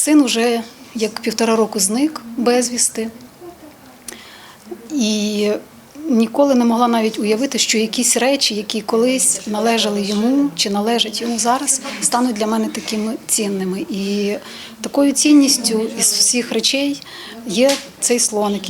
Син уже як півтора року зник безвісти. І ніколи не могла навіть уявити, що якісь речі, які колись належали йому чи належать йому зараз, стануть для мене такими цінними. І такою цінністю із всіх речей є цей слоник,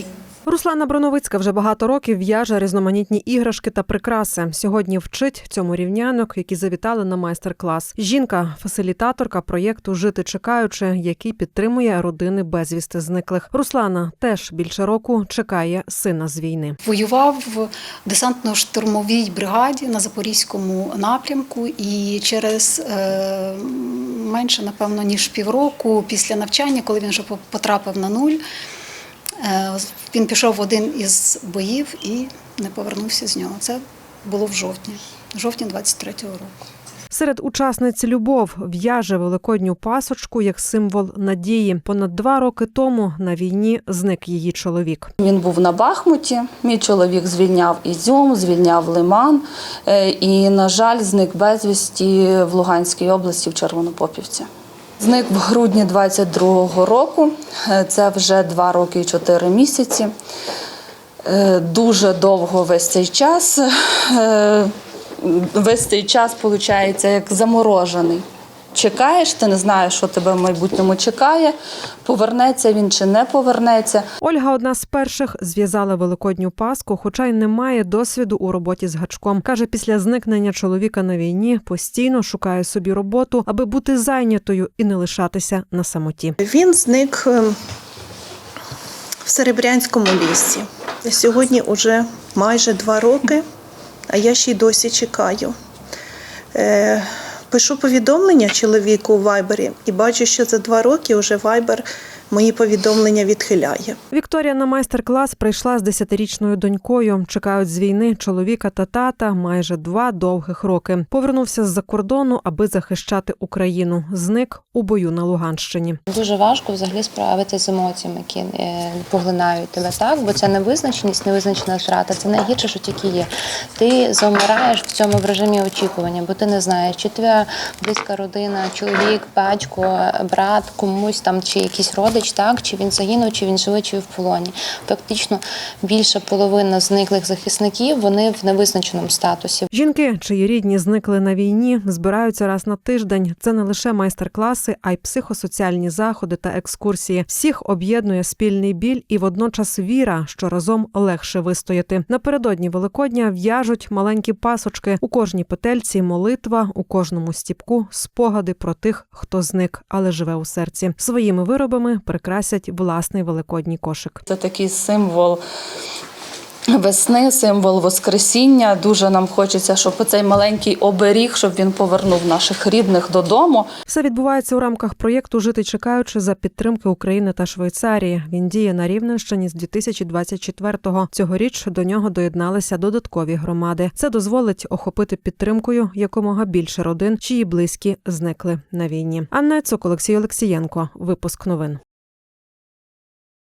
Руслана Броновицька вже багато років в'яже різноманітні іграшки та прикраси. Сьогодні вчить цьому рівнянок, які завітали на майстер-клас. Жінка фасилітаторка проєкту Жити чекаючи, який підтримує родини безвісти зниклих. Руслана теж більше року чекає сина з війни. Воював в десантно-штурмовій бригаді на Запорізькому напрямку, і через е, менше, напевно, ніж півроку після навчання, коли він вже по- потрапив на нуль, він пішов в один із боїв і не повернувся з нього. Це було в жовтні, жовтні 23-го року. Серед учасниць Любов в'яже великодню пасочку як символ надії. Понад два роки тому на війні зник її чоловік. Він був на Бахмуті. Мій чоловік звільняв Ізюм, звільняв Лиман. е, І, на жаль, зник безвісті в Луганській області в Червонопопівці. Зник в грудні 22-го року. Е, Це вже два роки і чотири місяці. Е, Дуже довго весь цей час. е, Весь цей час, виходить, як заморожений. Чекаєш, ти не знаєш, що тебе в майбутньому чекає, повернеться він чи не повернеться. Ольга одна з перших зв'язала великодню паску, хоча й не має досвіду у роботі з гачком. каже, після зникнення чоловіка на війні постійно шукає собі роботу, аби бути зайнятою і не лишатися на самоті. Він зник е, в Серебрянському лісі. Сьогодні вже майже два роки, а я ще й досі чекаю. Пишу повідомлення чоловіку у Вайбері і бачу, що за два роки вже Вайбер мої повідомлення відхиляє. Вікторія на майстер-клас прийшла з десятирічною донькою. Чекають з війни чоловіка та тата майже два довгих роки. Повернувся з-за кордону, аби захищати Україну. Зник у бою на Луганщині. Дуже важко взагалі справитися з емоціями, які е, поглинають тебе так, бо це невизначеність, невизначена втрата. Це найгірше, що тільки є. Ти замираєш в цьому в режимі очікування, бо ти не знаєш, чи твоя близька родина, чоловік, батько, брат, комусь там чи якийсь родич, так чи він загинув, чи він живий, чи в полоні. Фактично більша половина зниклих захисників вони в невизначеному статусі. Жінки, чиї рідні зникли на війні, збираються раз на тиждень. Це не лише майстер-класи, а й психосоціальні заходи та екскурсії. Всіх об'єднує спільний біль і водночас віра, що разом легше вистояти. Напередодні Великодня в'яжуть маленькі пасочки. У кожній петельці молитва, у кожному стіпку спогади про тих, хто зник, але живе у серці. Своїми виробами прикрасять власний великодній кошик. Це такий символ весни, символ Воскресіння. Дуже нам хочеться, щоб оцей маленький оберіг, щоб він повернув наших рідних додому. Все відбувається у рамках проєкту Жити чекаючи за підтримки України та Швейцарії. Він діє на Рівненщині з 2024-го. Цьогоріч до нього доєдналися додаткові громади. Це дозволить охопити підтримкою якомога більше родин, чиї близькі зникли на війні. Анна Цук, Олексій Олексієнко. Випуск новин.